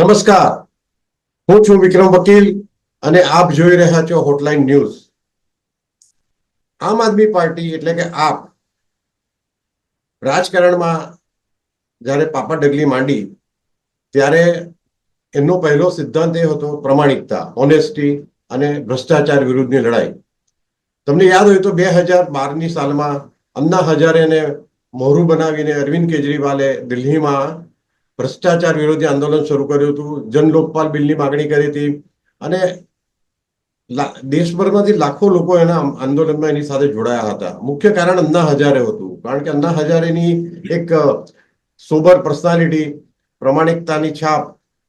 નમસ્કાર. હું છું વિક્રમ વકીલ અને આપ જોઈ રહ્યા છો હોટલાઇન ન્યૂઝ આમ આદમી પાર્ટી એટલે કે આપ રાજકારણમાં જ્યારે પાપા ડગલી માંડી, ત્યારે એમનો પહેલો સિદ્ધાંત એ હતો પ્રમાણિકતા ઓનેસ્ટી અને ભ્રષ્ટાચાર વિરુદ્ધની લડાઈ. તમને યાદ હોય તો બે હજાર બારની સાલમાં અન્ના હજારેને મોહરું બનાવીને અરવિંદ કેજરીવાલે દિલ્હીમાં ભ્રષ્ટાચાર વિરોધી આંદોલન શરૂ કર્યું હતું. જન લોકપાલ બિલની માગણી કરી હતી. અને દેશભરમાંથી લાખો લોકો એના આંદોલનમાં એની સાથે જોડાયા હતા. મુખ્ય કારણ અન્ના હજારે હતું. કારણ કે અન્ના હજારેની એક સોબર પર્સનાલિટી, પ્રમાણિકતાની છાપ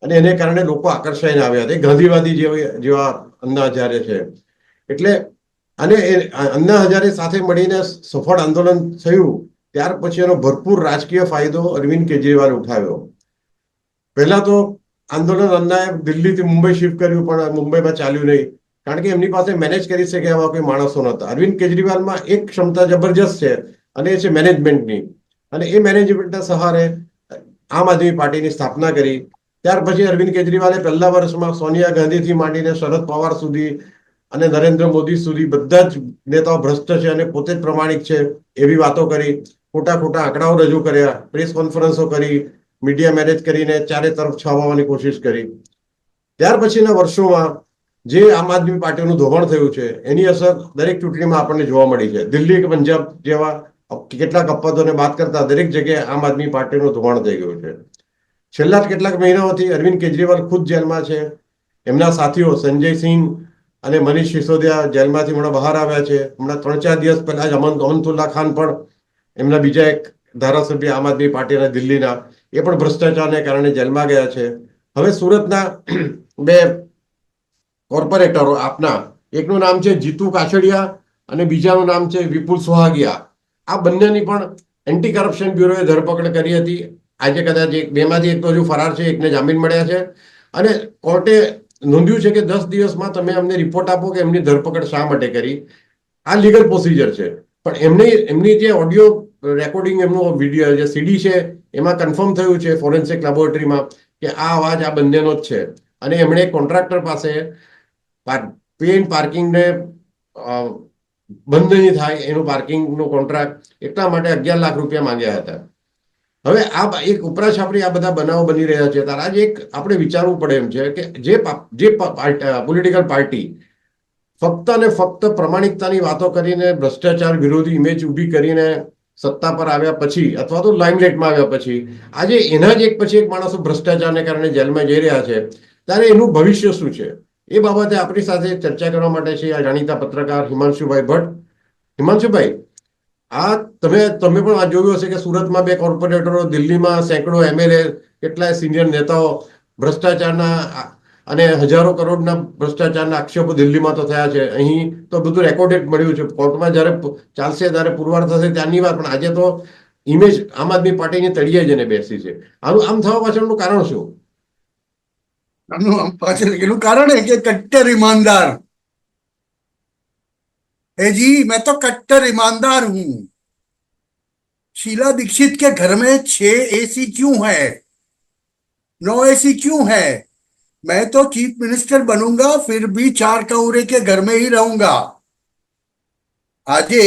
અને એને કારણે લોકો આકર્ષાઈને આવ્યા હતા. ગાંધીવાદી જેવા જેવા અન્ના હજારે છે. એટલે અને એ અન્ના હજારે સાથે મળીને સફળ આંદોલન થયું. ત્યાર પછી એનો ભરપૂર રાજકીય ફાયદો અરવિંદ કેજરીવાલ ઉઠાવ્યો. પહેલા તો આંદોલન અન્નાએ દિલ્હીથી મુંબઈ શિફ્ટ કર્યું, પણ મુંબઈમાં ચાલ્યું નહીં. કારણ કે એમની પાસે મેનેજ કરી શકે એવા કોઈ માણસો નહોતા. અરવિંદ કેજરીવાલમાં એક ક્ષમતા જબરજસ્ત છે, અને એ છે મેનેજમેન્ટની અને એ મેનેજમેન્ટના સહારે આમ આદમી પાર્ટીની સ્થાપના કરી. ત્યાર પછી અરવિંદ કેજરીવાલે પહેલા વર્ષમાં સોનિયા ગાંધીથી માંડીને શરદ પવાર સુધી અને નરેન્દ્ર મોદી સુધી બધા જ નેતાઓ ભ્રષ્ટ છે અને પોતે જ પ્રમાણિક છે એવી વાતો કરી. ખોટા ખોટા આંકડાઓ રજૂ કર્યા, પ્રેસ કોન્ફરન્સો કરી મીડિયા મેનેજ કરીને ચારે તરફ છાવવાની કોશિશ કરી. ત્યાર પછીના વર્ષોમાં જે આમ આદમી પાર્ટીનું ધોવાણ થયું છે, એની અસર દરેક ચૂંટણીમાં આપણને જોવા મળી છે. દિલ્હી કે પંજાબ જેવા કેટલાક અપવાદોને બાદ કરતા દરેક જગ્યાએ આમ આદમી પાર્ટીનું ધોવાણ થઈ ગયું છે. છેલ્લા કેટલાક મહિનાઓથી અરવિંદ કેજરીવાલ ખુદ જેલમાં છે. એમના સાથીઓ સંજય સિંહ અને મનીષ સિસોદિયા જેલમાંથી હમણાં બહાર આવ્યા છે. હમણાં ત્રણ ચાર દિવસ પહેલા જ અમન અમનતુલ્લા ખાન પણ એમના બીજા એક ધારાસભ્ય આમ આદમી પાર્ટીના દિલ્હીના એ પણ ભ્રષ્ટાચારને કારણે જેલમાં ગયા છે. હવે સુરતના બે કોર્પોરેટરો આપના, એકનું નામ છે જીતુ કાછડિયા અને બીજાનું નામ છે વિપુલ સોહાગિયા. આ બંનેની પણ એન્ટી કરપ્શન બ્યુરોએ ધરપકડ કરી હતી. આજે કદાચ એક, બેમાંથી એક તો હજુ ફરાર છે, એકને જામીન મળ્યા છે. અને કોર્ટે નોંધ્યું છે કે દસ દિવસમાં તમે અમને રિપોર્ટ આપો કે એમની ધરપકડ શા માટે કરી. આ લીગલ પ્રોસિજર છે. પણ એમની એમની જે ઓડિયો રેકોર્ડિંગ, એમનો વીડિયો જે સીડી છે એમાં કન્ફર્મ થયું છે ફોરેન્સિક લેબોરેટરીમાં કે આ અવાજ આ બંનેનો જ છે. અને એમણે કોન્ટ્રાક્ટર પાસે પેન પાર્કિંગને બંધ નહીં થાય એનું પાર્કિંગનો કોન્ટ્રાક્ટ એટલા માટે અગિયાર લાખ રૂપિયા માંગ્યા હતા. હવે આ એક ઉપરાશ આપણે આ બધા બનાવો બની રહ્યા છે. તારા આજે એક આપણે વિચારવું પડે એમ છે કે જે જે પોલિટિકલ પાર્ટી ફક્ત અને ફક્ત પ્રમાણિકતાની વાતો કરીને, ભ્રષ્ટાચાર વિરોધી ઇમેજ ઊભી કરીને સત્તા પર આવ્યા પછી અથવા તો લાઇમલાઇટમાં આવ્યા પછી, આજે એના જ એક પછી એક માણસો ભ્રષ્ટાચારને કારણે જેલમાં જઈ રહ્યા છે, ત્યારે એનું ભવિષ્ય શું છે? એ બાબતે આપણી સાથે ચર્ચા કરવા માટે છે આ જાણીતા પત્રકાર હિમાંશુભાઈ ભટ્ટ. હિમાંશુભાઈ, આ તમે તમે પણ આ જોયું હશે કે સુરતમાં બે કોર્પોરેટરો, દિલ્હીમાં સેંકડો એમએલએ કેટલાય સિનિયર નેતાઓ ભ્રષ્ટાચારના અને હજારો કરોડના ભ્રષ્ટાચારના આક્ષેપો દિલ્હીમાં તો થયા છે અહીં તો બધું રેકોર્ડેડ મળ્યું છે કોર્ટમાં જ્યારે પ- ચાલશે ત્યારે પુરવાર થશે ત્યારની વાત પણ આજે તો ઇમેજ આમ આદમી પાર્ટીની તળિયે જઈને બેસી છે આનું આમ થવા પાછળનું કારણ શું આનું આમ પાછળ એનું કારણ है कि कट्टर ईमानदार है जी मैं तो कट्टर ईमानदार हूं शीला दीक्षित के घर में छह एसी क्यों है नौ एसी क्यों है मैं तो चीफ मिनिस्टर बनूंगा फिर भी चार कौरे के घर में ही रहूंगा આજે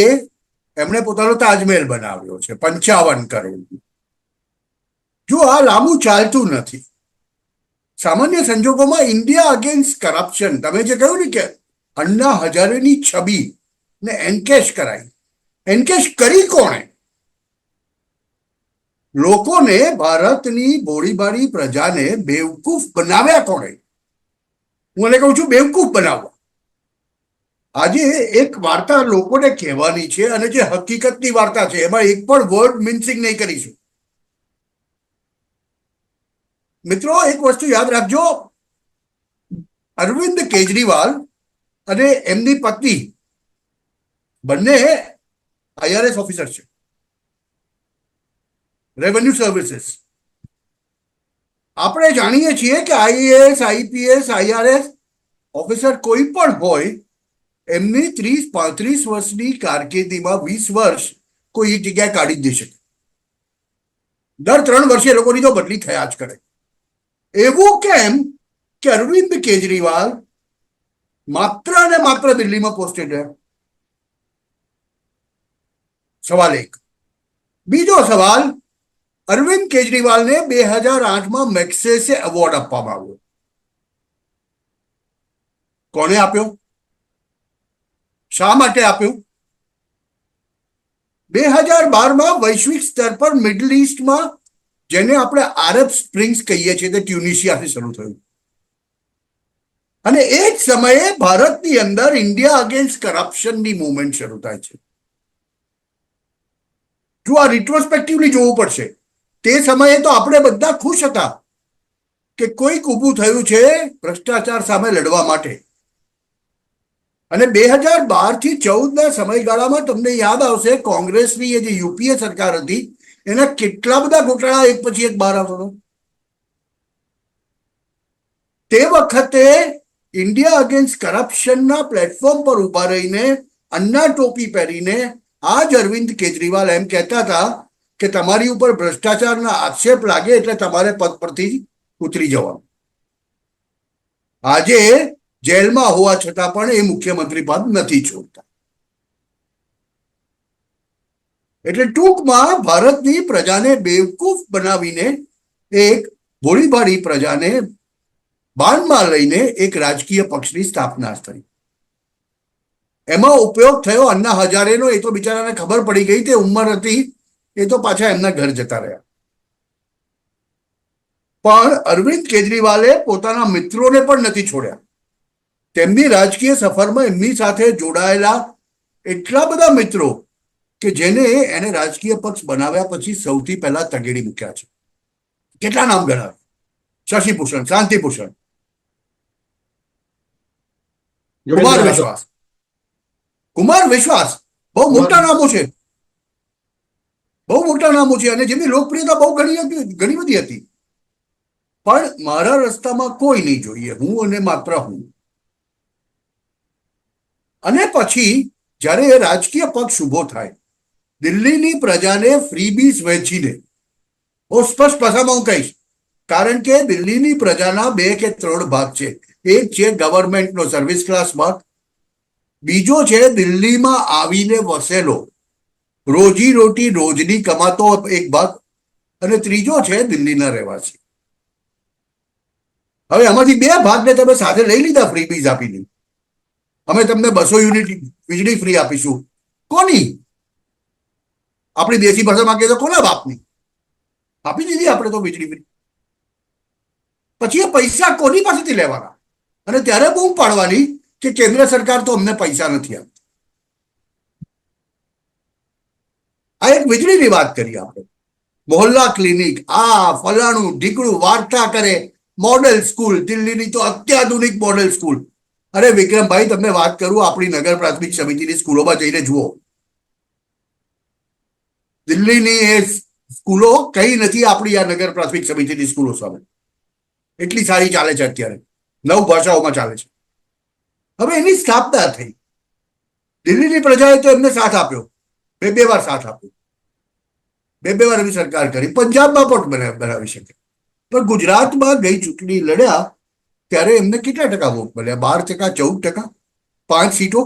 એમણે પોતાનો તાજમહેલ બનાવ્યો છે પંચાવન કરોડ જો આ લાંબુ ચાલતું નથી સામાન્ય સંજોગોમાં ઇન્ડિયા અગેન્સ્ટ કરપ્શન તમે જે કહ્યું ને કે અન્ના હજારેની છબી ને એન્કેશ કરાઈ એન્કેશ કરી કોણે લોકોને ભારતની બોડીબાડી પ્રજાને બેવકૂફ બનાવ્યા કોણે? હું એને કહું છું, બેવકૂફ બનાવવા. આજે એક વાર્તા લોકોને કહેવાની છે અને જે હકીકતની વાર્તા છે, એમાં એક પણ વર્ડ મિન્સિંગ નહીં કરીશું. મિત્રો, એક વસ્તુ યાદ રાખજો. અરવિંદ કેજરીવાલ અને એમની પત્ની બંને આઈઆરએસ ઓફિસર છે. રેવન્યુ સર્વિસીસ આપણે જાણીએ છીએ કે આઈએએસ આઈપીએસ આઈઆરએસ ઓફિસર કોઈ પણ હોય, એમની ત્રીસ, પાંત્રીસ વર્ષની કારકિર્દીમાં વીસ વર્ષ કોઈ એક જગ્યાએ કાઢી જ દઈ શકે. દર ત્રણ વર્ષે લોકોની તો બદલી થયા જ કરે. એવું કેમ કે અરવિંદ કેજરીવાલ માત્ર ને માત્ર દિલ્હીમાં પોસ્ટેડ રહ્યા? સવાલ એક. બીજો સવાલ અરવિંદ કેજરીવાલને બે હજાર આઠમાં મેક્સેસે એવોર્ડ આપવામાં આવ્યો. કોણે આપ્યો? શા માટે આપ્યું? બે હજાર બારમાં વૈશ્વિક સ્તર પર મિડલ ઇસ્ટમાં જેને આપણે આરબ સ્પ્રિંગ્સ કહીએ છીએ તે ટ્યુનિશિયાથી શરૂ થયું. અને એ જ સમયે ભારતની અંદર ઇન્ડિયા અગેન્સ્ટ કરપ્શનની મુવમેન્ટ શરૂ થાય છે. જો આ રિટ્રોસ્પેક્ટિવલી જોવું પડશે તે સમયે તો આપણે બધા ખુશ હતા કે કોઈક ઊભું થયું છે ભ્રષ્ટાચાર સામે લડવા માટે. અને બે હજાર બારથી ચૌદ ના સમયગાળામાં તમને યાદ આવશે, કોંગ્રેસની એ જે યુપીએ સરકાર હતી, એના કેટલા બધા ગોટાળા એક પછી એક બહાર આવતો તે વખતે ઇન્ડિયા અગેન્સ્ટ કરપ્શનના પ્લેટફોર્મ પર ઊભા રહીને અન્ના ટોપી પહેરીને આજ અરવિંદ કેજરીવાલ એમ કહેતા હતા કે તમારી ઉપર ભ્રષ્ટાચારના આક્ષેપ લાગે એટલે તમારે પદ પરથી ઉતરી જવાનું. આજે જેલમાં હોવા છતાં પણ એ મુખ્યમંત્રી પદ નથી છોડતા. એટલે ટૂંકમાં ભારતની પ્રજાને બેવકૂફ બનાવીને એક ભોળીભાળી પ્રજાને બાનમાં લઈને એક રાજકીય પક્ષની સ્થાપના થઈ. એમાં ઉપયોગ થયો અન્ના હજારેનો, એ તો બિચારાને ખબર પડી ગઈ તે ઉંમર હતી એ તો પાછા એમના ઘર જતા રહ્યા. પણ અરવિંદ કેજરીવાલે પોતાના મિત્રોને પણ નથી છોડ્યા. તેમની રાજકીય સફરમાં એમની સાથે જોડાયેલા એટલા બધા મિત્રો કે જેને એને રાજકીય પક્ષ બનાવ્યા પછી સૌથી પહેલા તગેડી મૂક્યા છે. કેટલા નામ ગણાવે? શશિભૂષણ શાંતિભૂષણ. કુમાર વિશ્વાસ. કુમાર વિશ્વાસ. બહુ મોટા નામો છે. બહુ મોટા નામો છે અને જેમની લોકપ્રિયતા બહુ ઘણી ઘણી બધી હતી. પણ મારા રસ્તામાં કોઈ નહીં જોઈએ. હું અને માત્ર હું. અને પછી જ્યારે એ રાજકીય પક્ષ ઊભો થાય, દિલ્હીની પ્રજાને ફ્રીબીઝ વહેંચીને, હું સ્પષ્ટ ભાષામાં હું કહીશ, કારણ કે દિલ્હીની પ્રજાના બે કે ત્રણ ભાગ છે. એક છે ગવર્મેન્ટનો સર્વિસ ક્લાસ ભાગ, બીજો છે દિલ્હીમાં આવીને વસેલો. રોજી રોટી રોજની કમાતો એક ભાગ અને ત્રીજો છે દિલ્હીના રહેવાસી. હવે આમાંથી બે ભાગને તમે સાથે લઈ લીધા ફ્રી બીજ આપીને. અમે તમને બસો યુનિટ વીજળી ફ્રી આપીશું. કોની? આપણી દેશી ભાષામાં કહીએ તો કોના બાપની? આપી દીધી આપણે તો વીજળી ફ્રી પછી એ પૈસા કોની પાસેથી લેવાના? અને ત્યારે બૂમ પાડવાની કે કેન્દ્ર સરકાર તો અમને પૈસા નથી આપતી. એક વીજળીની વાત કરી આપણે. મોહલ્લા ક્લિનિક, આ ફલાણું ઢીકડું વાર્તા કરે મોડેલ સ્કૂલ, દિલ્હીની તો અત્યાધુનિક મોડેલ સ્કૂલ. અરે વિક્રમભાઈ, તમને વાત કરું, આપણી નગર પ્રાથમિક સમિતિની સ્કૂલોમાં જઈને જુઓ. દિલ્હીની એ સ્કૂલો કઈ નથી આપણી આ નગર પ્રાથમિક સમિતિની સ્કૂલો સામે. એટલી સારી ચાલે છે અત્યારે. નવ ભાષાઓમાં ચાલે છે. હવે એની સ્થાપના થઈ. દિલ્હીની પ્રજાએ તો એમને સાથ આપ્યો. બે બે વાર સાથ આપ્યો. બે બે વાર એવી સરકાર કરી. પંજાબમાં પણ બનાવી શકે. પણ ગુજરાતમાં ગઈ ચૂંટણી લડ્યા ત્યારે એમને કેટલા ટકા વોટ મળ્યા? બાર ટકા, ચૌદ ટકા? પાંચ સીટો?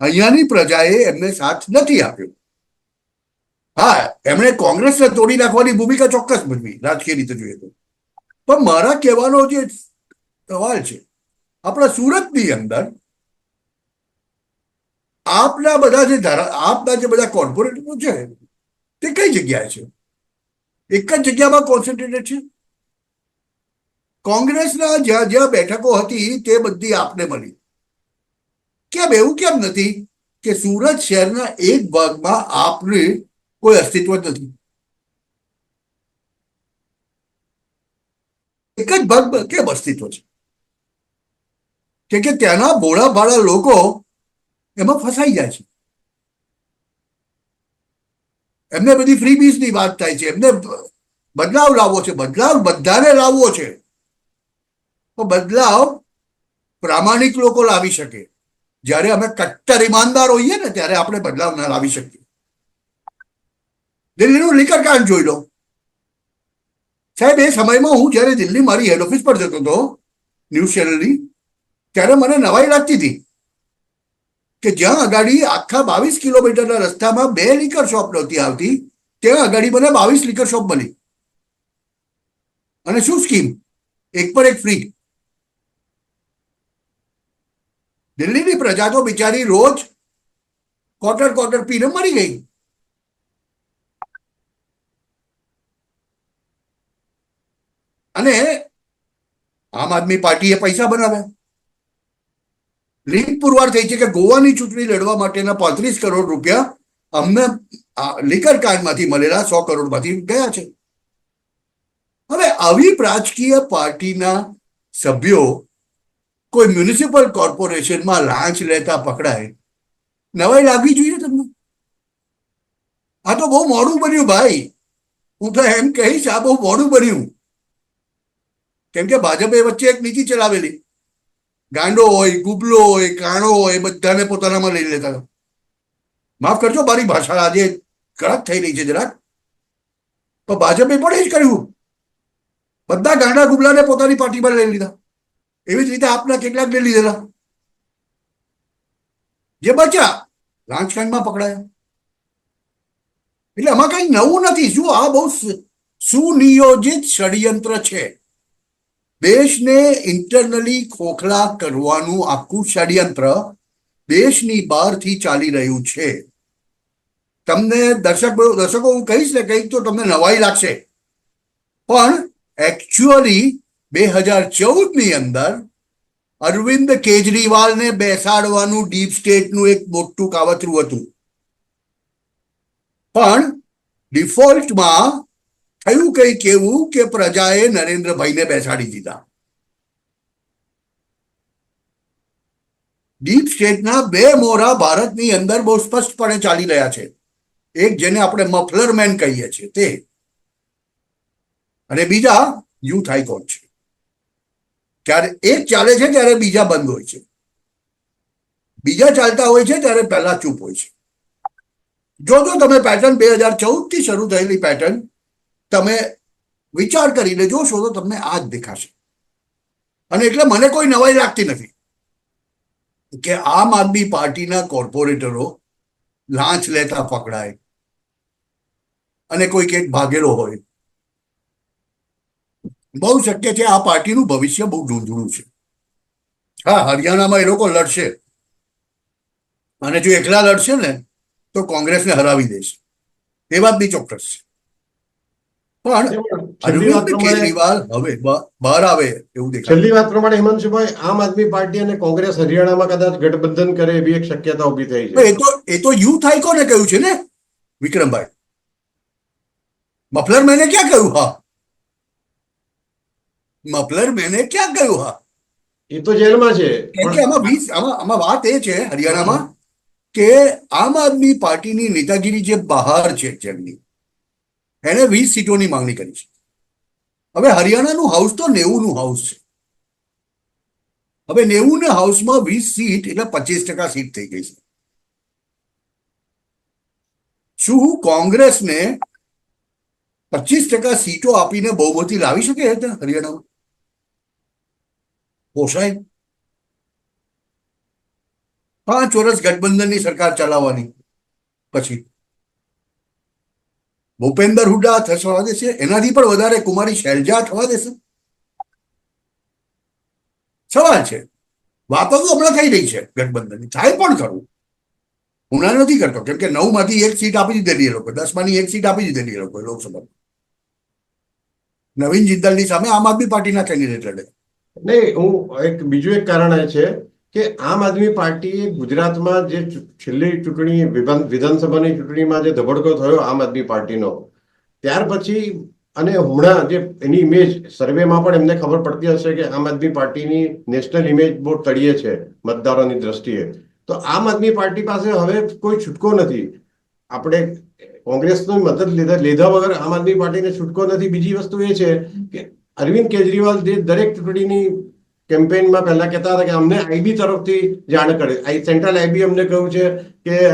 અહીંયાની પ્રજાએ એમને સાથ નથી આપ્યો. હા, એમણે કોંગ્રેસને તોડી નાખવાની ભૂમિકા ચોક્કસ ભજવી રાજકીય રીતે જોઈએ તો. પણ મારા કહેવાનો જે સવાલ છે, આપણા સુરતની અંદર આપના બધા જે ધારા, આપના જે બધા કોર્પોરેટરો છે, તે કઈ જગ્યાએ છે? એક જ જગ્યામાં કોન્સન્ટ્રેટેડ છે? કોંગ્રેસના જ્યાં જ્યાં બેઠકો હતી, તે બધી આપને મળી. કેમ એવું કેમ નથી કે સુરત શહેરના એક ભાગમાં આપને કોઈ અસ્તિત્વ નથી? એક જ ભાગમાં કેમ અસ્તિત્વ છે? કે ત્યાંના ભોળા ભાળા લોકો એમાં ફસાઈ જાય છે. એમને બધી ફ્રી ની વાત થાય છે. એમને બદલાવ લાવવો છે. બદલાવ બધાને લાવવો છે. તો બદલાવ પ્રામાણિક લોકો લાવી શકે. જ્યારે અમે કટ્ટર ઈમાનદાર હોઈએ ને, ત્યારે આપણે બદલાવ ના લાવી શકીએ. દિલ્હીનું લીકર કાંડ જોઈ લો. સાહેબ, એ સમયમાં હું જ્યારે દિલ્હી મારી હેડ ઓફિસ પર જતો હતો ન્યૂઝ ચેનલની ત્યારે મને નવાઈ લાગતી હતી. કે જ્યાં અગાડી આખા બાવીસ કિલોમીટરના રસ્તામાં બે લીકર શોપ નહોતી આવતી, ત્યાં અગાડી મને બાવીસ લીકર શોપ મળી. અને શું સ્કીમ એક પર એક ફ્રી દિલ્હીની પ્રજા તો બિચારી રોજ ક્વાર્ટર ક્વાર્ટર પીને મરી ગઈ. અને આમ આદમી પાર્ટીએ પૈસા બનાવ્યા. લીક પુરવાર થઈ છે કે ગોવાની ચૂંટણી લડવા માટેના પાંત્રીસ કરોડ રૂપિયા અમને લિકર કાર્ડમાંથી મળેલા સો કરોડમાંથી ગયા છે. હવે આવી રાજકીય પાર્ટીના સભ્યો કોઈ મ્યુનિસિપલ કોર્પોરેશનમાં લાંચ લેતા પકડાય, નવાઈ લાગવી જોઈએ તમને? આ તો બહુ મોડું બન્યું ભાઈ. હું તો એમ કહીશ આ બહુ મોડું બન્યું. કેમ કે ભાજપે વચ્ચે એક નીતિ ચલાવેલી. ગાંડો હોય, ગુબલો હોય, કાણો હોય બધાને પોતાનામાં લઈ લેતા માફ કરજો, મારી ભાષા આજે કડક થઈ રહી છે જરાક. તો ભાજપે પણ એ જ કર્યું. બધા ગાંડા ગુબલાને પોતાની પાર્ટીમાં લઈ લીધા. એવી જ રીતે આપના કેટલાક લઈ લીધેલા. જે બચ્યા લાંચકાંડમાં પકડાયા. એટલે આમાં કઈ નવું નથી. શું આ બહુ સુનિયોજિત ષડયંત્ર છે. દેશને ઇન્ટરનલી ખોખલા કરવાનું આખું ષડયંત્ર દેશની બહારથી ચાલી રહ્યું છે. તમને દર્શક દર્શકો, હું કહીશ ને કંઈક તો તમને નવાઈ લાગશે. પણ એકચ્યુઅલી બે હજાર ચૌદની અંદર અરવિંદ કેજરીવાલને બેસાડવાનું ડીપ સ્ટેટનું એક મોટું કાવતરું હતું. પણ ડિફોલ્ટમાં થયું કઈ કેવું કે પ્રજાએ નરેન્દ્રભાઈને બેસાડી દીધા? ડીપ સ્ટેટના બે મોરા ભારતની અંદર બહુ સ્પષ્ટપણે ચાલી રહ્યા છે. એક જેને આપણે મફલર મેન કહીએ છીએ, તે. અને બીજા યુથ હાઈકોર્ટ છે. ત્યારે એક ચાલે છે ત્યારે બીજા બંધ હોય છે. બીજા ચાલતા હોય છે ત્યારે પહેલા ચૂપ હોય છે. જોજો તમે પેટર્ન બે હજાર ચૌદથી શરૂ થયેલી પેટર્ન તમે વિચાર કરીને જોશો તો તમને આ જ દેખાશે. અને એટલે મને કોઈ નવાઈ લાગતી નથી કે આમ આદમી પાર્ટીના કોર્પોરેટરો લાંચ લેતા પકડાય અને કોઈ કંઈક ભાગેલો હોય. બહુ શક્ય છે આ પાર્ટીનું ભવિષ્ય બહુ ધૂંધળું છે. હા, હરિયાણામાં એ લોકો લડશે. અને જો એકલા લડશે ને, તો કોંગ્રેસને હરાવી દેશે. એ વાત બી ચોક્કસ છે. પણ છેલ્લી વાત અરવિંદ પ્રમાણે કેજરીવાલ હવે બહાર આવે એવું દેખાય. છેલ્લી વાત પ્રમાણે હિમાંશુભાઈ આમ આદમી પાર્ટી અને કોંગ્રેસ હરિયાણામાં કદાચ ગઠબંધન કરે એવી એક શક્યતા ઊભી થઈ છે. એ તો એ તો યુથ હાઈકોને કહ્યું છે ને? વિક્રમભાઈ. મફલર મેને ક્યાં કહ્યું? હા. મફલર મેને ક્યાં કહ્યું? હા. એ તો જેલમાં છે. કે આમાં વીસ આમાં આમાં વાત એ છે હરિયાણામાં કે આમ આદમી પાર્ટીની નેતાગીરી જે બહાર છે જેમની એને વીસ સીટોની માંગણી કરી છે. હવે હરિયાણાનું હાઉસ તો નેવુંનું હાઉસ છે. હવે નેવું ને હાઉસમાં વીસ સીટ એટલે પચીસ ટકા સીટ થઈ ગઈ છે. શું કોંગ્રેસને પચીસ ટકા સીટો આપીને બહુમતી લાવી શકે છે હરિયાણામાં? પોસાય પાંચ વર્ષ ગઠબંધનની સરકાર ચલાવવાની. પછી ભૂપેન્દર હુડા થવા દેશે, એનાથી પણ વધારે કુમારી શૈલજા થવા દેશે. સવાલ છે. વાતો હમણાં થઈ રહી છે ગઠબંધનની. થાય પણ ખરું. હું નથી કરતો, કેમ કે નવમાંથી એક સીટ આપી દીધેલી એ લોકો. દસ માંની એક સીટ આપી દીધેલી એ લોકો લોકસભામાં. નવીન જિંદલની સામે આમ આદમી પાર્ટીના કેન્ડિડેટ લડે. નહીં, હું એક બીજું એક કારણ એ છે કે આમ આદમી પાર્ટીએ ગુજરાતમાં જે છેલ્લી ચૂંટણી વિધાનસભાની ચૂંટણીમાં જે ધબડકો થયો આમ આદમી પાર્ટીનો, ત્યાર પછી અને હમણાં જે એની ઇમેજ સર્વેમાં પણ એમને ખબર પડતી હશે કે આમ આદમી પાર્ટીની નેશનલ ઇમેજ બહુ તળીએ છે મતદારોની દ્રષ્ટિએ. તો આમ આદમી પાર્ટી પાસે હવે કોઈ છૂટકો નથી. આપણે કોંગ્રેસની મદદ લીધા લીધા વગર આમ આદમી પાર્ટીને છૂટકો નથી. બીજી વસ્તુ એ છે કે અરવિંદ કેજરીવાલ જે દરેક ચૂંટણીની કેમ્પેઇનમાં પહેલા કહેતા હતા કે અમને આઈબી તરફથી જાણ કરે. સેન્ટ્રલ આઈબી અમને કહ્યું છે કે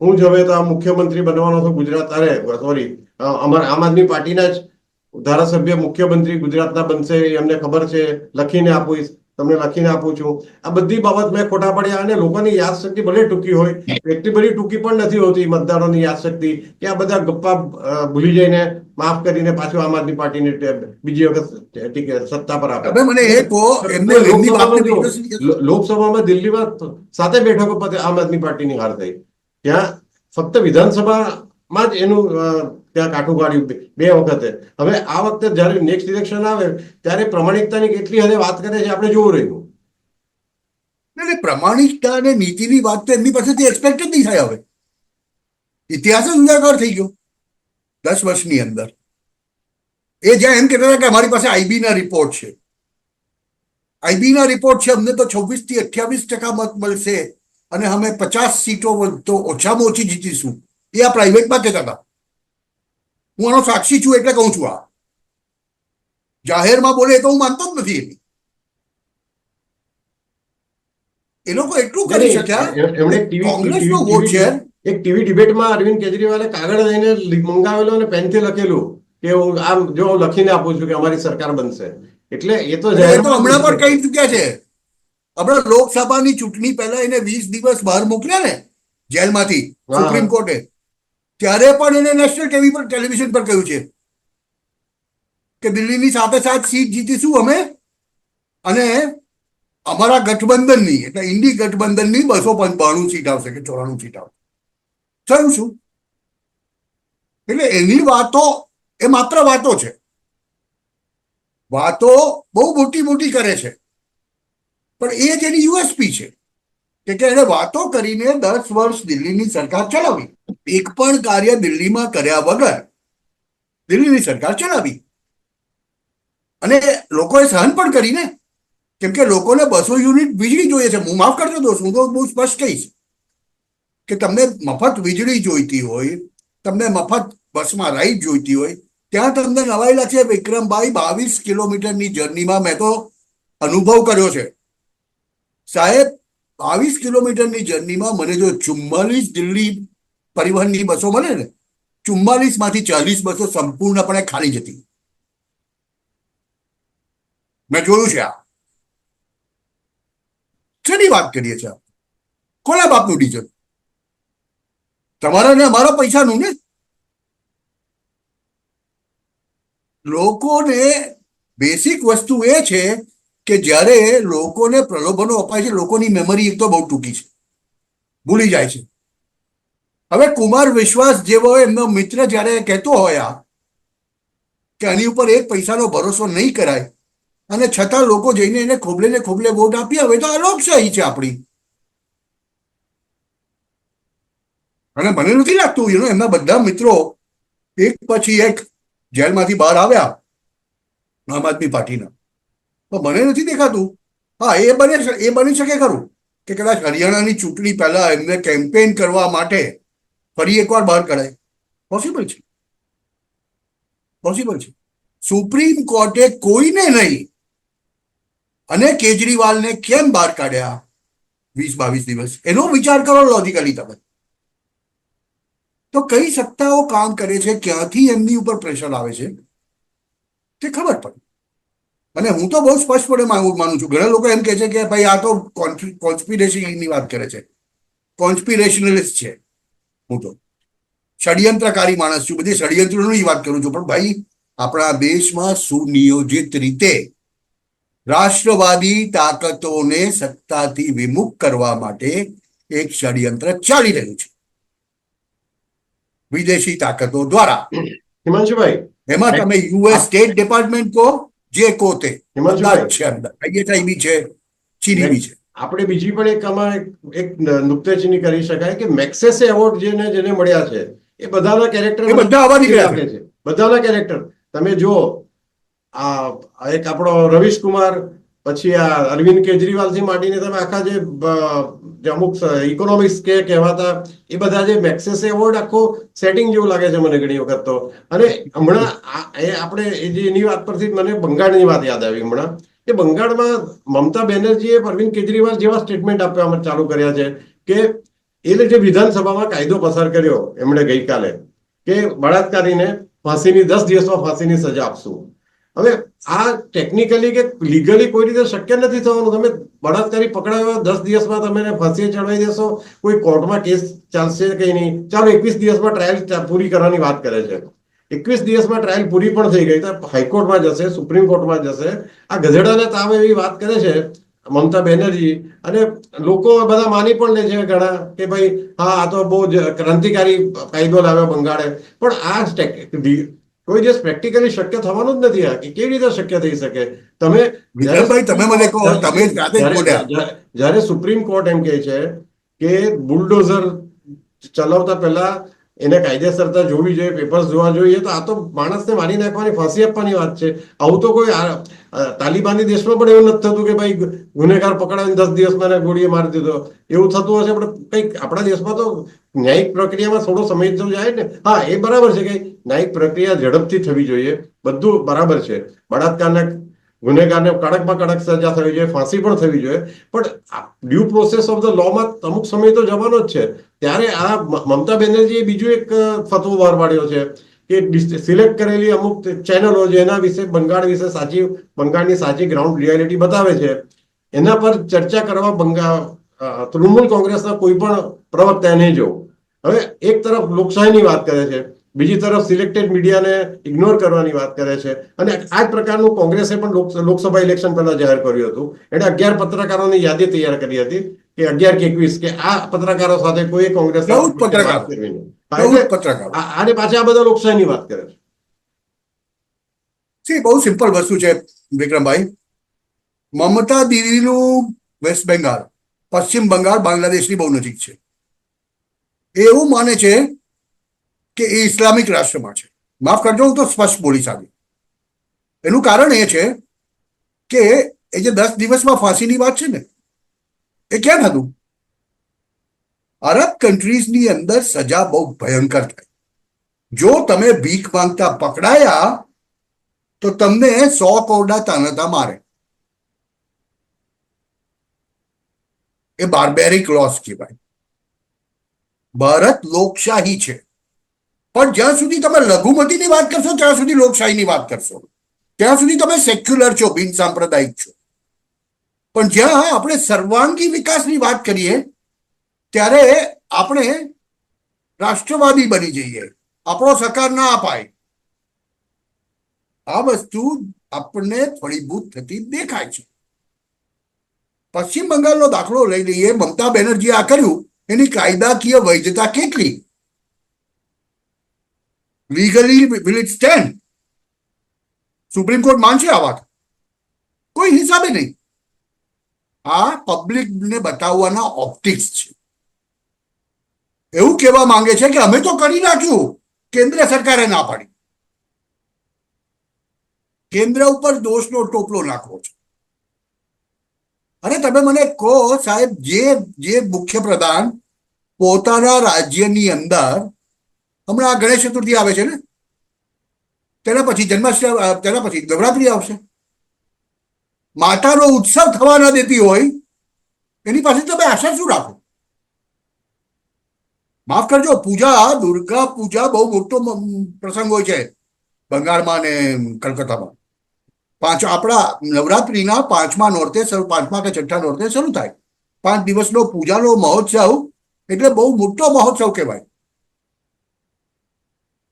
હું જ હવે તો આ મુખ્યમંત્રી બનવાનો છું ગુજરાત. અરે, સોરી અમારા, આમ આદમી પાર્ટીના જ ધારાસભ્ય મુખ્યમંત્રી ગુજરાતના બનશે એ અમને ખબર છે. લખીને આપીશ તમને લખીને આપું છું. આ બધી બાબત મેં ખોટા પડ્યા અને લોકોની યાદશક્તિ ભલે ટૂંકી હોય એટલી બધી ટૂંકી પણ નથી હોતી મતદારોની યાદશક્તિ કે આ બધા ગપ્પા ભૂલી જઈને માફ કરીને પાછું આમ આદમી પાર્ટીને બીજી વખત સત્તા પર આપે. મને એ કહો લોકસભામાં દિલ્હીમાં સાતે બેઠકો પર આમ આદમી પાર્ટીની હાર થઈ. ત્યાં ફક્ત વિધાનસભામાં જ એનું ત્યાં કાઠું કાઢ્યું બે- વખતે. હવે આ વખતે જ્યારે નેક્સ્ટ ઇલેક્શન આવે, ત્યારે પ્રમાણિકતાની કેટલી હદે વાત કરે છે આપણે જોવું રહ્યું. એટલે પ્રમાણિકતા અને નીતિની વાત તો એમની પાસેથી એક્સપેક્ટ જ નહીં થાય હવે. ઇતિહાસ જ ઉજાગર થઈ ગયો. દસ વર્ષની અંદર. એ જ્યાં એમ કહેતા હતા કે અમારી પાસે આઈબીના રિપોર્ટ છે. આઈબીના રિપોર્ટ છે, અમને તો છવ્વીસથી અઠ્યાવીસ ટકા મત મળશે. અને અમે પચાસ સીટો તો ઓછામાં ઓછી જીતીશું. એ આ પ્રાઇવેટમાં કહેતા હતા. હું આનો સાક્ષી છું એટલે કહું છું આ. જાહેરમાં બોલે તો હું માનતો જ નથી એ લોકો એટલું કરી શક્યા. એક ટીવી કોંગ્રેસનો વોટ શેર એક ટીવી ડિબેટમાં અરવિંદ કેજરીવાલે કાગળ લઈને મંગાવેલો અને પેનથી લખેલું કે હું આમ જો હું લખીને આપું છું કે અમારી સરકાર બનશે. એટલે એ તો હમણાં પણ કહી ચૂક્યા છે. હમણાં લોકસભાની ચૂંટણી પહેલા એને વીસ દિવસ બહાર મોકલ્યા ને જેલમાંથી સુપ્રીમ કોર્ટે. ત્યારે પણ એને નેશનલ ટીવી પર ટેલિવિઝન પર કહ્યું છે કે દિલ્હીની સાથે સાથ સીટ જીતીશું અમે અને અમારા ગઠબંધનની, એટલે ઇન્ડી ગઠબંધનની બસો બાણું સીટ આવશે કે ચોરાણું સીટ આવશે. થયું શું? એટલે એની વાતો એ માત્ર વાતો છે. વાતો બહુ મોટી મોટી કરે છે. પણ એ જ એની યુએસપી છે. કે એને વાતો કરીને દસ વર્ષ દિલ્હીની સરકાર ચલાવી. એક પણ કાર્ય દિલ્હીમાં કર્યા વગર દિલ્હીની સરકાર ચલાવી. અને લોકોએ સહન પણ કરીને, કેમ કે લોકોને બસો યુનિટ વીજળી જોઈએ છે. હું માફ કરજો દોસ્ત, હું તો બહુ સ્પષ્ટ કહીશ કે તમને મફત વીજળી જોઈતી હોય, તમને મફત બસમાં રાઈડ જોઈતી હોય, ત્યાં તમને નવાઈ લાગશે. વિક્રમભાઈ બાવીસ કિલોમીટરની જર્નીમાં મેં તો અનુભવ કર્યો છે. સાહેબ, બાવીસ કિલોમીટરની જર્નીમાં મને જો ચુમ્માલીસ દિલ્હી પરિવહનની બસો બને ને ચુમ્માલીસમાંથી ચાલીસ બસો સંપૂર્ણપણે ખાલી જતી. મેં જોયું છે આ. શેની વાત કરીએ છીએ કોના બાપનું ડીઝલ? તમારા ને અમારા પૈસાનું ને? લોકોને બેસિક વસ્તુ એ છે કે જ્યારે લોકોને પ્રલોભનો અપાય છે, લોકોની મેમરી એક તો બહુ ટૂંકી છે. ભૂલી જાય છે. હવે કુમાર વિશ્વાસ જેવો એમનો મિત્ર જ્યારે કહેતો હોય આ, કે આની ઉપર એક પૈસાનો ભરોસો નહીં કરાય, અને છતાં લોકો જઈને એને ખોબલે ને ખોબલે વોટ આપી હવે તો આ લોકશાહી છે આપણી. અને મને નથી લાગતું યુ એમના બધા મિત્રો એક પછી એક જેલમાંથી બહાર આવ્યા, આમ આદમી પાર્ટીના. તો મને નથી દેખાતું. હા, એ બને, એ બની શકે ખરું, કે કદાચ હરિયાણાની ચૂંટણી પહેલા એમને કેમ્પેન કરવા માટે ફરી એકવાર બહાર કઢાય. પોસિબલ છે. પોસિબલ છે. સુપ્રીમ કોર્ટે કોઈને નહીં અને કેજરીવાલને કેમ બહાર કાઢ્યા? વીસ બાવીસ દિવસ. એનો વિચાર કરો લોજિકલી તમે. તો કઈ સત્તાઓ કામ કરે છે? ક્યાંથી એમની ઉપર પ્રેશર આવે છે? તે ખબર પડે. અને હું તો બહુ સ્પષ્ટપણે માનું છું. ઘણા લોકો એમ કહે છે કે ભાઈ આ તો કોન્સ્પિરેશનની વાત કરે છે. કોન્સ્પિરેશનલિસ્ટ છે. હું તો ષડયંત્રકારી માણસ છું બધી ષડયંત્રોની વાત કરું છું પણ ભાઈ આપણા દેશમાં સુનિયોજિત રીતે રાષ્ટ્રવાદી તાકતોને સત્તાથી વિમુખ કરવા માટે એક ષડયંત્ર ચાલી રહ્યું છે. વિદેશી તાકાતો દ્વારા. હિમાંશુભાઈ. એમાં તમે યુએસ સ્ટેટ ડિપાર્ટમેન્ટ કહો જે કહો તે. હિમાંશુભાઈ. છે અંદર. આઈએસઆઈ બી છે ચીની બી છે. આપણે બીજી પણ એક આમાં એક- નુક્તેચીની કરી શકાય કે મેક્સેસે એવોર્ડ જેને જેને મળ્યા છે એ બધાના કેરેક્ટર બધા આવા નીકળ્યા છે. બધાના કેરેક્ટર તમે જો આ એક આપણો રવીશ કુમાર પછી આ અરવિંદ કેજરીવાલથી માંડીને તમે આખા જે અમુક ઇકોનોમિક્સ કે કહેવાતા એ બધા જે મેક્સેસ એવોર્ડ આખો સેટિંગ જેવું લાગે છે મને ઘણી વખત તો. અને હમણાં એ આપણે એ જે એની વાત પરથી મને બંગાળની વાત યાદ આવી હમણાં. કે બંગાળમાં મમતા બેનર્જીએ અરવિંદ કેજરીવાલ જેવા સ્ટેટમેન્ટ આપવા ચાલુ કર્યા છે કે એ જે વિધાનસભામાં કાયદો પસાર કર્યો, એમણે ગઈકાલે, કે બળાત્કારીને ફાંસીની, દસ દિવસમાં ફાંસીની સજા આપશું. હવે આ ટેકનિકલી કે લીગલી કોઈ રીતે શક્ય નથી થવાનું. તમે બળાત્કારી પકડાયો, દસ દિવસમાં તમે ફાંસીએ ચડાવી દેશો, કોઈ કોર્ટમાં કેસ ચાલશે કે નહીં? ચાલો એકવીસ દિવસમાં ટ્રાયલ પૂરી કરવાની વાત કરે છે. એકવીસ દિવસમાં ટ્રાયલ પૂરી પણ થઈ ગઈ તો હાઈકોર્ટમાં જશે સુપ્રીમ કોર્ટમાં જશે. આ ગધેડાના તાવ એવી વાત કરે છે મમતા બેનર્જી અને લોકો બધા માની પણ લે છે ઘણા કે ભાઈ હા આ તો બહુ જ ક્રાંતિકારી કાયદો લાવ્યો બંગાળે. પણ આ કોઈ દિવસ પ્રેક્ટિકલી શક્ય થવાનું જ નથી આ કે કેવી રીતે શક્ય થઈ શકે? તમે તમે મને કહો તમે જ્યારે- સુપ્રીમ કોર્ટ એમ કહે છે કે બુલડોઝર ચલાવતા પહેલા એને કાયદેસરતા જોવી જોઈએ પેપર્સ જોવા જોઈએ. તો આ તો માણસને મારી નાખવાની, ફાંસી આપવાની વાત છે. આવું તો કોઈ તાલિબાની દેશમાં પણ એવું નથી થતું કે ભાઈ ગુનેગાર પકડાવીને દસ દિવસમાં ગોળીએ મારી દીધો. એવું થતું હશે, પણ કંઈક આપણા દેશમાં તો ન્યાયિક પ્રક્રિયામાં થોડો સમય તો જાય ને. હા, એ બરાબર છે કે ન્યાયિક પ્રક્રિયા ઝડપથી થવી જોઈએ. બધું બરાબર છે. બળાત્કારના ગુનેગારને કડકમાં કડક સજા થવી જોઈએ, ફાંસી પણ થવી જોઈએ. પણ ડ્યુ પ્રોસેસ ઓફ ધ લોમાં અમુક સમય તો જવાનો જ છે. ત્યારે આ મમતા બેનર્જીએ બીજું એક ફતવો બહાર પાડ્યો છે કે સિલેક્ટ કરેલી અમુક ચેનલો છે, એના વિશે, બંગાળ વિશે સાચી, બંગાળની સાચી ગ્રાઉન્ડ રિયાલિટી બતાવે છે. એના પર ચર્ચા કરવા બંગાળ તૃણમૂલ કોંગ્રેસના કોઈ પણ પ્રવક્તાએ નહીં જવું. હવે એક તરફ લોકશાહીની વાત કરે છે. બીજી તરફ સિલેક્ટેડ મીડિયાને ઇગ્નોર કરવાની વાત કરે છે. અને આ જ પ્રકારનું કોંગ્રેસે પણ લોકસભા ઇલેક્શન પહેલા જાહેર કર્યું હતું. એને અગિયાર પત્રકારોની યાદી તૈયાર કરી હતી કે અગિયાર કે એકવીસ કે આ પત્રકારો સાથે કોઈ કોંગ્રેસ આને પાછા આ બધા લોકશાહીની વાત કરે છે. બહુ સિમ્પલ વસ્તુ છે વિક્રમભાઈ. મમતા દીદીનું વેસ્ટ બેંગાલ પશ્ચિમ બંગાળ બાંગ્લાદેશની બહુ નજીક છે. એવું માને છે કે એ ઇસ્લામિક રાષ્ટ્રમાં છે. માફ કરજો, હું તો સ્પષ્ટ બોલી સાબી એનું કારણ એ છે કે એ જે દસ દિવસમાં ફાંસીની વાત છે ને, એ ક્યાં હતું? અરબ કન્ટ્રીઝની અંદર સજા બહુ ભયંકર થાય. જો તમે ભીખ માંગતા પકડાયા, તો તમને સો કોરડા તાનતા મારે. એ બાર્બેરિક લોસ કહેવાય. ભારત લોકશાહી છે. પણ જ્યાં સુધી તમે લઘુમતીની વાત કરશો, ત્યાં સુધી લોકશાહીની વાત કરશો. ત્યાં સુધી તમે સેક્યુલર છો, બિન સાંપ્રદાયિક છો. પણ જ્યાં આપણે સર્વાંગી વિકાસની વાત કરીએ, ત્યારે આપણે રાષ્ટ્રવાદી બની જઈએ. આપણો સહકાર ના અપાય. આ વસ્તુ આપણને ફળીભૂત થતી દેખાય છે. પશ્ચિમ બંગાળનો દાખલો લઈ લઈએ. મમતા બેનર્જીએ આ કર્યું. એની કાયદાકીય વૈધતા કેટલી? Legally will it stand Supreme Court માનશે આ વાત કોઈ હિસાબે નહીં આ પબ્લિકને બતાવવાના ઓપ્ટિક્સ છે એવું કહેવા માંગે છે કે અમે તો કરી નાખ્યું કેન્દ્ર સરકારે ના પાડી કેન્દ્ર ઉપર દોષનો ટોપલો નાખવો છે અરે તમે મને કહો સાહેબ જે જે મુખ્ય પ્રધાન પોતાના રાજ્યની અંદર હમણાં ગણેશ ચતુર્થી આવે છે ને? તેના પછી જન્માષ્ટમી તેના પછી નવરાત્રી આવશે. માતાનો ઉત્સવ થવા ન દેતી હોય, એની પાસે તમે આશા શું રાખો? માફ કરજો, પૂજા, દુર્ગા પૂજા બહુ મોટો પ્રસંગ હોય છે બંગાળમાં ને કલકત્તામાં. પાંચ, આપણા નવરાત્રીના પાંચમા નોરતે પાંચમા કે છઠ્ઠા નોરતે શરૂ થાય. પાંચ દિવસનો પૂજાનો મહોત્સવ, એટલે બહુ મોટો મહોત્સવ કહેવાય.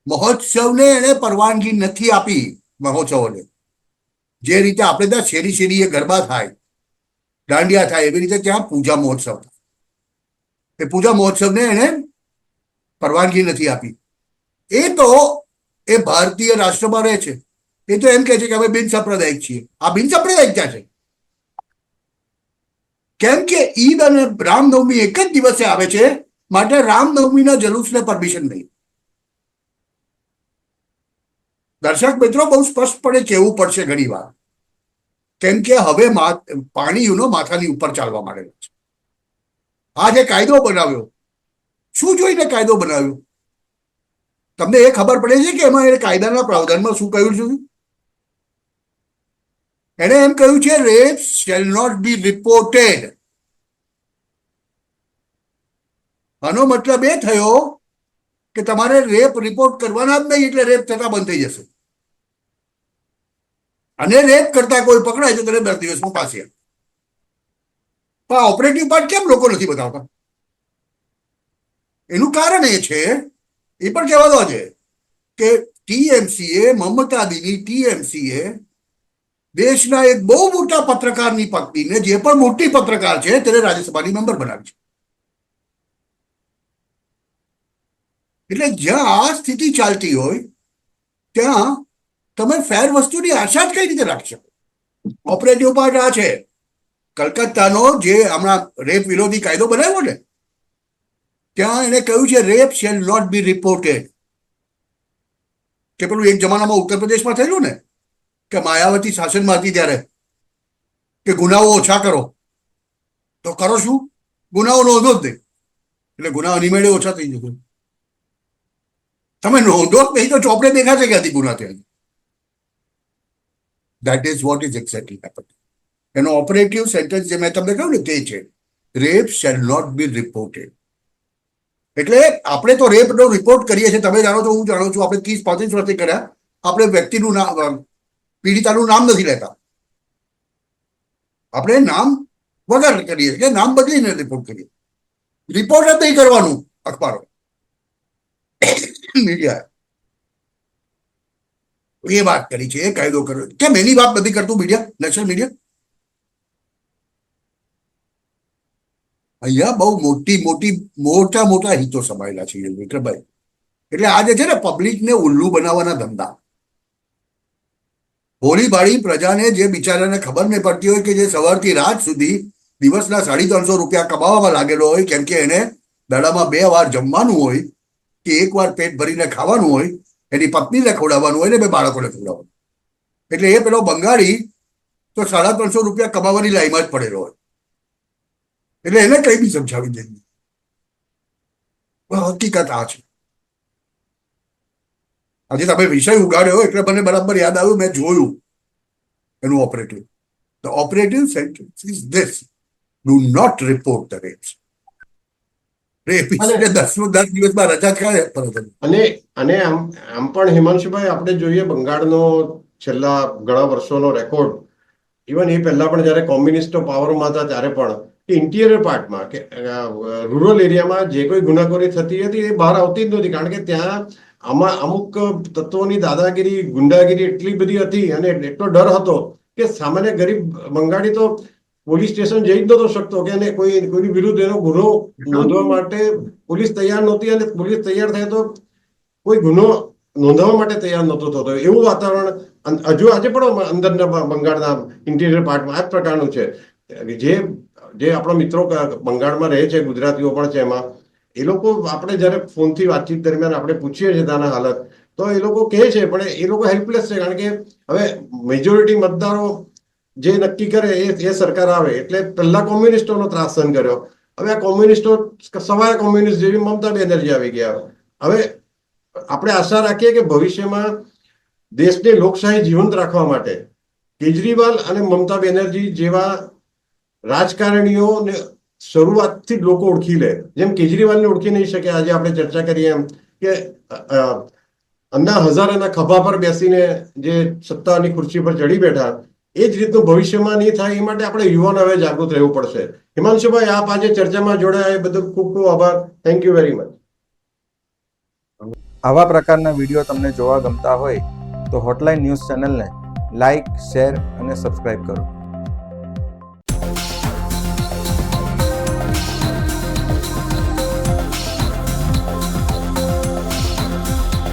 મહોત્સવને એને પરવાનગી નથી આપી મહોત્સવને. જે રીતે આપણે ત્યાં શેરી શેરીએ ગરબા થાય, દાંડિયા થાય, એવી રીતે ત્યાં પૂજા મહોત્સવ એ પૂજા મહોત્સવને એને પરવાનગી નથી આપી. એ તો એ ભારતીય રાષ્ટ્રમાં રહે છે. એ તો એમ કહે છે કે અમે બિન સાંપ્રદાયિક છીએ. આ બિન સાંપ્રદાયિકતા છે? કેમ કે ઈદ અને રામનવમી એક જ દિવસે આવે છે, માટે રામનવમીના જલુસને પરમિશન નહીં. દર્શક મિત્રો, બહુ સ્પષ્ટપણે કહેવું પડશે ઘણી વાર કેમ કે હવે મા- પાણીનો માથાની ઉપર ચાલવા માંડેલો છે. આ જે કાયદો બનાવ્યો, શું જોઈને કાયદો બનાવ્યો? તમને એ ખબર પડે છે કે એમાં એ કાયદાના પ્રાવધાનમાં શું કહ્યું છે? એણે એમ કહ્યું છે rape shall not be reported આનો મતલબ એ થયો કે તમારે રેપ રિપોર્ટ કરવાના જ નહીં એટલે રેપ થતા બંધ થઈ જશે. અને રેપ કરતા કોઈ પકડાય તો દસ દિવસમાં પાસે પણ પણ ઓપરેટિવ પાર્ટ કેમ લોકો નથી બતાવતા? એનું કારણ એ છે, એ પણ કહેવા દો છે કે ટીએમસીએ, મમતા દીની ટીએમસીએ દેશના એક બહુ મોટા પત્રકારની પત્નીને જે પણ મોટી પત્રકાર છે, તેને રાજ્યસભાની મેમ્બર બનાવી છે. એટલે જ્યાં આ સ્થિતિ ચાલતી હોય, ત્યાં તમે ફેર વસ્તુની આશા જ કઈ રીતે રાખશો? ઓપરેટિવ પાર્ટ આ છે. કલકત્તાનો જે હમણાં રેપ વિરોધી કાયદો બનાવ્યો ને, ત્યાં એને કહ્યું છે rape shall not be reported કે પેલું એક જમાનામાં ઉત્તર પ્રદેશમાં થયેલું ને, કે માયાવતી શાસનમાં હતી ત્યારે, કે ગુનાઓ ઓછા કરો. તો કરો શું? ગુનાઓ નોંધો જ નહીં એટલે ગુનાઓ નિમેળે ઓછા થઈ જશે. તમે નોંધો નહીં તો ચોપડે દેખાશે ક્યાંથી ગુના થયા that is what is exactly happen એનો ઓપરેટિવ સેન્ટેન્સ જે મેં તમને કહ્યું ને, તે છે rape shall not be reported એટલે આપણે તો રેપનો રિપોર્ટ કરીએ છીએ. તમે જાણો છો, હું જાણું છું, આપણે ત્રીસ, પાંત્રીસ વર્ષથી કર્યા. આપણે વ્યક્તિનું નામ પીડિતાનું નામ નથી લેતા. આપણે નામ વગર કરીએ કે નામ બદલીને રિપોર્ટ કરીએ. રિપોર્ટ જ નહીં કરવાનું, અખબારો. મીડિયા. એ વાત કરી છે, એ કાયદો કર્યો. કેમ એની વાત નથી કરતું મીડિયા? National media? અહીંયા બહુ મોટી મોટી, મોટા મોટા હિતો સમાયેલા છે, વિક્રમભાઈ. એટલે આજે છે ને પબ્લિકને ઉલ્લુ બનાવવાના ધંધા. ભોળી ભાળી પ્રજાને જે બિચારાને ખબર નહીં પડતી હોય કે જે સવારથી રાત સુધી દિવસના સાડી ત્રણસો રૂપિયા કમાવામાં લાગેલો હોય, કેમ કે એને દાડામાં બે વાર જમવાનું હોય કે એકવાર પેટ ભરીને ખાવાનું હોય, એની પત્નીને ખવડાવવાનું હોય ને બે બાળકોને ખવડાવવાનું. એટલે એ પેલો બંગાળી તો સાડા ત્રણસો રૂપિયા કમાવાની લાઈમાં જ પડેલો હોય. એટલે એને કઈ બી સમજાવી દે. હકીકત આ છે. આજે તમે વિષય ઉગાડ્યો એટલે મને બરાબર યાદ આવ્યું, મેં જોયું એનું operative the operative sentence is this do not report the rapes દસ દિવસમાં રજા અને અને આમ આમ પણ હિમાંશુભાઈ આપણે જોઈએ બંગાળનો છેલ્લા ઘણા વર્ષોનો રેકોર્ડ. ઇવન એ પહેલા પણ જ્યારે કોમ્યુનિસ્ટો પાવરમાં હતા ત્યારે પણ કે ઇન્ટિરિયર પાર્ટમાં કે રૂરલ એરિયામાં જે કોઈ ગુનાખોરી થતી હતી એ બહાર આવતી જ નહોતી. કારણ કે ત્યાં આમાં અમુક તત્વોની દાદાગીરી ગુંડાગીરી એટલી બધી હતી અને એટલો ડર હતો કે સામાન્ય ગરીબ બંગાળી તો પોલીસ સ્ટેશન જઈ જ નતો શકતો કે એને કોઈ કોઈની વિરુદ્ધ એનો ગુનો નોંધવા માટે પોલીસ તૈયાર નહોતી અને પોલીસ તૈયાર થાય તો કોઈ ગુનો નોંધવા માટે તૈયાર નહોતો થતો. એવું વાતાવરણ હજુ આજે પણ અંદરના બંગાળના ઇન્ટિરિયર પાર્ટમાં આ જ પ્રકારનું છે. જે જે આપણા મિત્રો બંગાળમાં રહે છે, ગુજરાતીઓ પણ છે એમાં, એ લોકો આપણે જ્યારે ફોનથી વાતચીત દરમિયાન આપણે પૂછીએ છીએ ત્યાંના હાલત, તો એ લોકો કહે છે, પણ એ લોકો હેલ્પલેસ છે, કારણ કે હવે મેજોરિટી મતદારો જે નક્કી કરે એ એ સરકાર આવે, એટલે પહેલા કોમ્યુનિસ્ટોનો ત્રાસ સહન કર્યો. હવે આ કોમ્યુનિસ્ટો સવાય કોમ્યુનિસ્ટ જેવી મમતા બેનર્જી આવી ગયા. હવે આપણે આશા રાખીએ કે ભવિષ્યમાં દેશને લોકશાહી જીવંત રાખવા માટે કેજરીવાલ અને મમતા બેનર્જી જેવા રાજકારણીઓને શરૂઆતથી જ લોકો ઓળખી લે. જેમ કેજરીવાલને ઓળખી નહીં શકે, આજે આપણે ચર્ચા કરીએ એમ કે અન્ના હજારેના ખભા પર બેસીને જે સત્તાની ખુરશી પર ચડી બેઠા એ જ રીતનું ભવિષ્યમાં નહીં થાય એ માટે આપણે યુવાન હવે જાગૃત રહેવું પડશે. હિમાંશુભાઈ, આપ આજે ચર્ચામાં જોડાયા, એ બદલ ખૂબ ખૂબ આભાર. થેન્ક યુ વેરી મચ આવા પ્રકારના વીડિયો તમને જોવા ગમતા હોય તો હોટલાઇન ન્યૂઝ ચેનલને લાઇક શેર અને સબસ્ક્રાઇબ કરો.